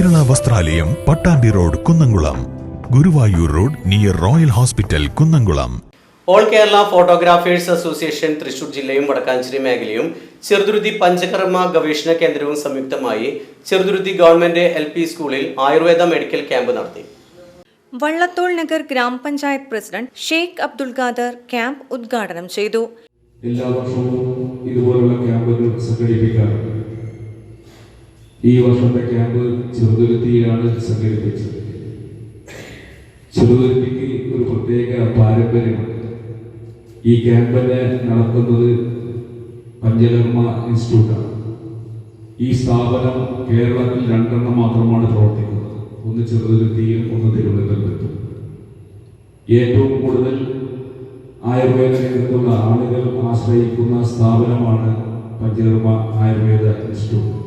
വസ്ത്രാലയം Pattambi road Kunnamkulam. Guruvayur road near royal hospital Kunnamkulam. All Kerala photographers association Thrissur ജില്ലയും വടക്കാഞ്ചേരി മേഖലയും ചെറുതുരുത്തി പഞ്ചകർമ്മ ഗവേഷണ കേന്ദ്രവും സംയുക്തമായി ചെറുതുരുത്തി ഗവൺമെന്റ് എൽ പി സ്കൂളിൽ ആയുർവേദ മെഡിക്കൽ ക്യാമ്പ് നടത്തി. വള്ളത്തോൾ നഗർ ഗ്രാമപഞ്ചായത്ത് പ്രസിഡന്റ് ഷെയ്ഖ് അബ്ദുൽ ഖാദർ ക്യാമ്പ് ഉദ്ഘാടനം ചെയ്തു. എല്ലാ വർഷവും ഇതുപോലുള്ള ക്യാമ്പുകൾ സംഘടിപ്പിക്കാറുണ്ട്. ഈ വർഷത്തെ ക്യാമ്പ് ചെറുതുരുത്തിയിലാണ് സംഘടിപ്പിച്ചത്. ചെറുതുരുത്തിക്ക് ഒരു പ്രത്യേക പാരമ്പര്യമുണ്ട്. ഈ ക്യാമ്പിനെ നടത്തുന്നത് പഞ്ചകർമ്മ ഇൻസ്റ്റിറ്റ്യൂട്ടാണ്. ഈ സ്ഥാപനം കേരളത്തിൽ രണ്ടെണ്ണം മാത്രമാണ് പ്രവർത്തിക്കുന്നത്. ഒന്ന് ചെറുതുരുത്തിയും ഒന്ന് തിരുവനന്തപുരത്തും. ഏറ്റവും കൂടുതൽ ആയുർവേദ രംഗത്തുള്ള ആളുകൾ ആശ്രയിക്കുന്ന സ്ഥാപനമാണ് പഞ്ചകർമ്മ ആയുർവേദ ഇൻസ്റ്റിറ്റ്യൂട്ട്.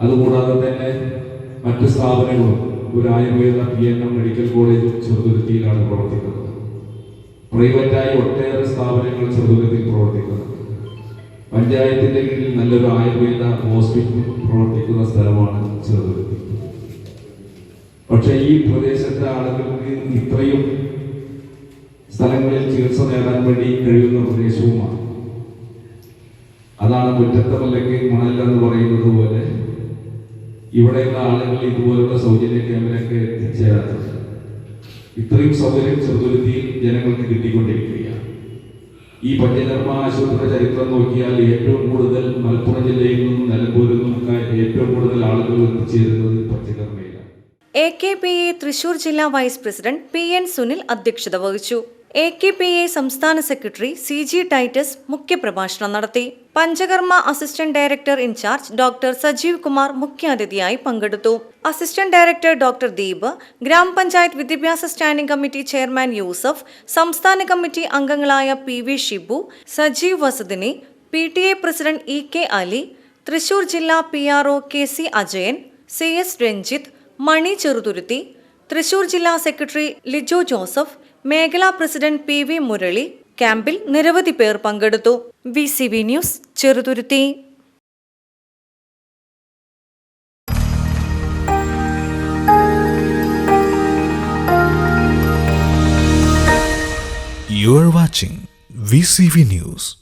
അതുകൂടാതെ തന്നെ മറ്റ് സ്ഥാപനങ്ങളും ഒരു Ayurveda P N M medical കോളേജും ചെറുതുരുത്തിയിലാണ് പ്രവർത്തിക്കുന്നത്. പ്രൈവറ്റായി ഒട്ടേറെ സ്ഥാപനങ്ങൾ ചെറുതുരുത്തിൽ പ്രവർത്തിക്കുന്നുണ്ട്. പഞ്ചായത്തിന്റെ കീഴിൽ നല്ലൊരു ആയുർവേദ ഹോസ്പിറ്റൽ പ്രവർത്തിക്കുന്ന സ്ഥലമാണ് ചെറുതുരുത്തി. പക്ഷെ ഈ പ്രദേശത്തെ ആളുകൾക്ക് ഇത്രയും സ്ഥലങ്ങളിൽ ചികിത്സ നേടാൻ വേണ്ടി കഴിയുന്ന പ്രദേശവുമാണ്. അതാണ് മുറ്റത്തമല്ലക്ക് മണൽ എന്ന് പറയുന്നത് പോലെ ഇവിടെയുള്ള ആളുകൾ ഇതുപോലുള്ള സൗജന്യ ക്യാമ്പിലൊക്കെ എത്തിച്ചേരാത്തത്. ഇത്രയും സൗകര്യം ചെറുതുരുത്തിയിൽ ജനങ്ങൾക്ക് കിട്ടിക്കൊണ്ടിരിക്കുകയാണ്. ഈ പഞ്ചകർമ്മ ആശുപത്രിയുടെ ചരിത്രം നോക്കിയാൽ ഏറ്റവും കൂടുതൽ മലപ്പുറം ജില്ലയിൽ നിന്നും നിലമ്പൂരിൽ നിന്നും ഏറ്റവും കൂടുതൽ ആളുകൾ എത്തിച്ചേരുന്നത് പഞ്ചകർമ്മയിലാണ് A K P A Thrissur ജില്ലാ vice president P N Sunil അധ്യക്ഷത വഹിച്ചു. എ കെ പി എ സംസ്ഥാന സെക്രട്ടറി സി ജി ടൈറ്റസ് മുഖ്യപ്രഭാഷണം നടത്തി. Panchakarma assistant director in charge doctor Sajeev Kumar മുഖ്യാതിഥിയായി പങ്കെടുത്തു. അസിസ്റ്റന്റ് ഡയറക്ടർ ഡോക്ടർ ദീപ് ഗ്രാമപഞ്ചായത്ത് വിദ്യാഭ്യാസ സ്റ്റാൻഡിംഗ് കമ്മിറ്റി ചെയർമാൻ യൂസഫ് സംസ്ഥാന കമ്മിറ്റി അംഗങ്ങളായ P V Shibu Sajeev Vasadini P T A president E K Ali Thrissur ജില്ലാ P R O K C Ajayan C S Ranjith Mani Cheruthuruthy Thrissur ജില്ലാ secretary Lijo Joseph മേഖലാ president P V Murali ക്യാമ്പിൽ നിരവധി പേർ പങ്കെടുത്തു V C V news Cheruthuruthy You are watching VCV News.